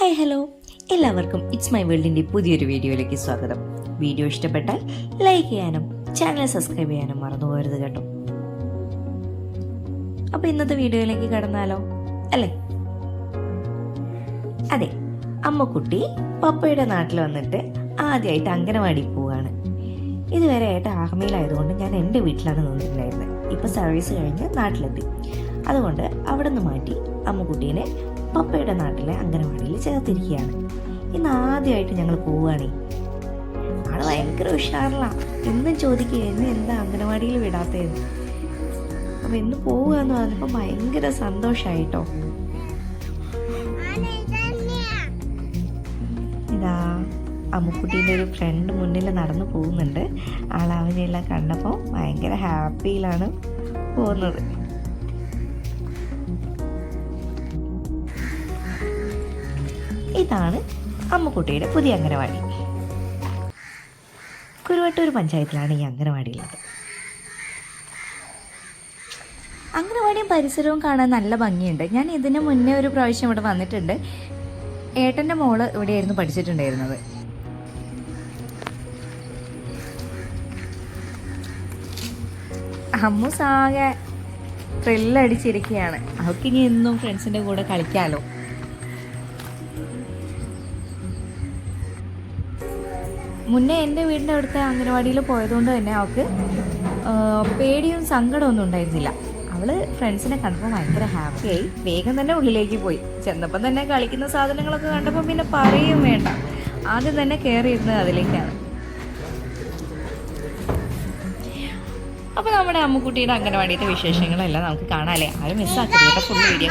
Hi hello. എല്ലാവർക്കും it's my വേൾഡിന്റെ പുതിയൊരു വീഡിയോയിലേക്ക് സ്വാഗതം. വീഡിയോ ഇഷ്ടപ്പെട്ടാൽ ലൈക്ക് ചെയ്യാനും ചാനൽ സബ്സ്ക്രൈബ് ചെയ്യാനും മറന്നു പോകരുത് കേട്ടോ. അപ്പോൾ ഇന്നത്തെ വീഡിയോയിലേക്ക് കടന്നാലോ? അല്ലേ? അതെ അമ്മക്കുട്ടി പപ്പയുടെ നാട്ടിൽ വന്നിട്ട് ആദ്യമായിട്ട് അംഗനവാടി പോവാണ്. ഇതുവരെ ആയിട്ട് ആർമിയിലായതുകൊണ്ട് ഞാൻ എന്റെ വീട്ടിലാണ് നിന്നിട്ടുണ്ടായിരുന്നത്. ഇപ്പം സർവീസ് കഴിഞ്ഞ് നാട്ടിലെത്തി. അതുകൊണ്ട് അവിടെ നിന്ന് മാറ്റി അമ്മക്കുട്ടീനെ പപ്പയുടെ നാട്ടിലെ അംഗനവാടിയിൽ ചേർത്തിരിക്കുകയാണ്. ഇന്ന് ആദ്യമായിട്ട് ഞങ്ങൾ പോവുകയാണേ. ആൾ ഭയങ്കര ഉഷാറിലാണ് എന്നും ചോദിക്കുക എന്നെ എന്താ അംഗനവാടിയിൽ വിടാത്തതെന്ന്? അപ്പം എന്ന് പോവുക എന്ന് പറഞ്ഞപ്പോൾ ഭയങ്കര സന്തോഷമായിട്ടോ ഇതാ അമ്മുക്കുട്ടീന്റെ ഒരു ഫ്രണ്ട് മുന്നിൽ നടന്നു പോകുന്നുണ്ട്. ആൾ അവനെല്ലാം കണ്ടപ്പോൾ ഭയങ്കര ഹാപ്പിയിലാണ് പോകുന്നത്. ഇതാണ് അമ്മുക്കുട്ടിയുടെ പുതിയ അംഗനവാടി. കുരുവട്ടൂർ പഞ്ചായത്തിലാണ് ഈ അംഗനവാടി ഉള്ളത്. അംഗനവാടിയും പരിസരവും കാണാൻ നല്ല ഭംഗിയുണ്ട്. ഞാൻ ഇതിന് മുന്നേ ഒരു പ്രാവശ്യം ഇവിടെ വന്നിട്ടുണ്ട്. ഏട്ടന്റെ മോൾ ഇവിടെയായിരുന്നു പഠിച്ചിട്ടുണ്ടായിരുന്നത്. അമ്മു സാകെ ത്രില്ലടിച്ചിരിക്കുകയാണ് അവൾക്ക് ഇനി എന്നും ഫ്രണ്ട്സിന്റെ കൂടെ കളിക്കാമല്ലോ മുന്നേ എന്റെ വീടിന്റെ അടുത്തെ അംഗനവാടിയിൽ പോയതുകൊണ്ട് തന്നെ അവൾക്ക് പേടിയും സങ്കടമൊന്നും ഉണ്ടായിരുന്നില്ല. അവൾ ഫ്രണ്ട്സിനെ കണ്ടപ്പോൾ ഭയങ്കര ഹാപ്പിയായി. വേഗം തന്നെ ഉള്ളിലേക്ക് പോയി. ചെന്നപ്പം തന്നെ കളിക്കുന്ന സാധനങ്ങളൊക്കെ കണ്ടപ്പോൾ പിന്നെ പറയും വേണ്ട. ആദ്യം തന്നെ കയറിയിരുന്നത് അതിലേക്കാണ്. അപ്പോൾ നമ്മുടെ അമ്മുക്കുട്ടിയുടെ അംഗനവാടിയുടെ വിശേഷങ്ങളെല്ലാം നമുക്ക് കാണാല്ലേ ആരും മിസ്സാക്കരുത് ഫുൾ വീഡിയോ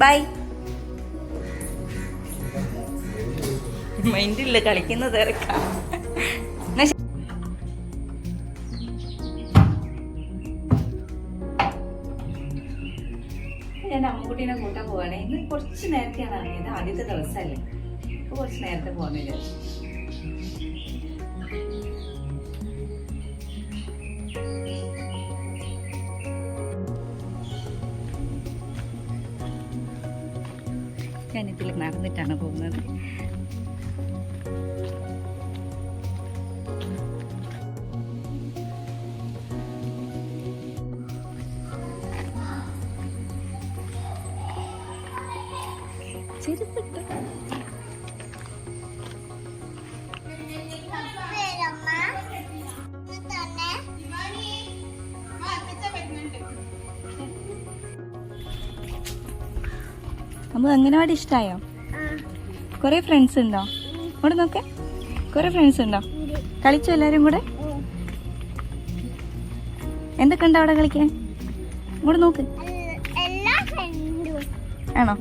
ബൈ മൈൻഡില്ല കളിക്കുന്ന തിരക്കാ. എന്നാ ശ- ഞാൻ അമ്മക്കുട്ടീനെ കൂട്ടാൻ പോവാണേ. ഇന്ന് കുറച്ച് നേരത്തെയാണ് അറിയത് ആദ്യത്തെ ദിവസമല്ലേ. കുറച്ച് നേരത്തെ പോകുന്നില്ല ഞാനിതിൽ നടന്നിട്ടാണ് പോകുന്നത്. ചെരുപ്പിട്ട്. അമ്മ അംഗനവാടി ഇഷ്ടായോ? കുറെ ഫ്രണ്ട്സ് ഉണ്ടോ? അവിടെ നോക്കെ. കുറെ ഫ്രണ്ട്സ് ഉണ്ടോ? കളിച്ചോ എല്ലാരും കൂടെ? എന്തൊക്കെ ഉണ്ടോ അവിടെ കളിക്കാൻ? ഇങ്ങോട്ട് നോക്ക്. ആണോ.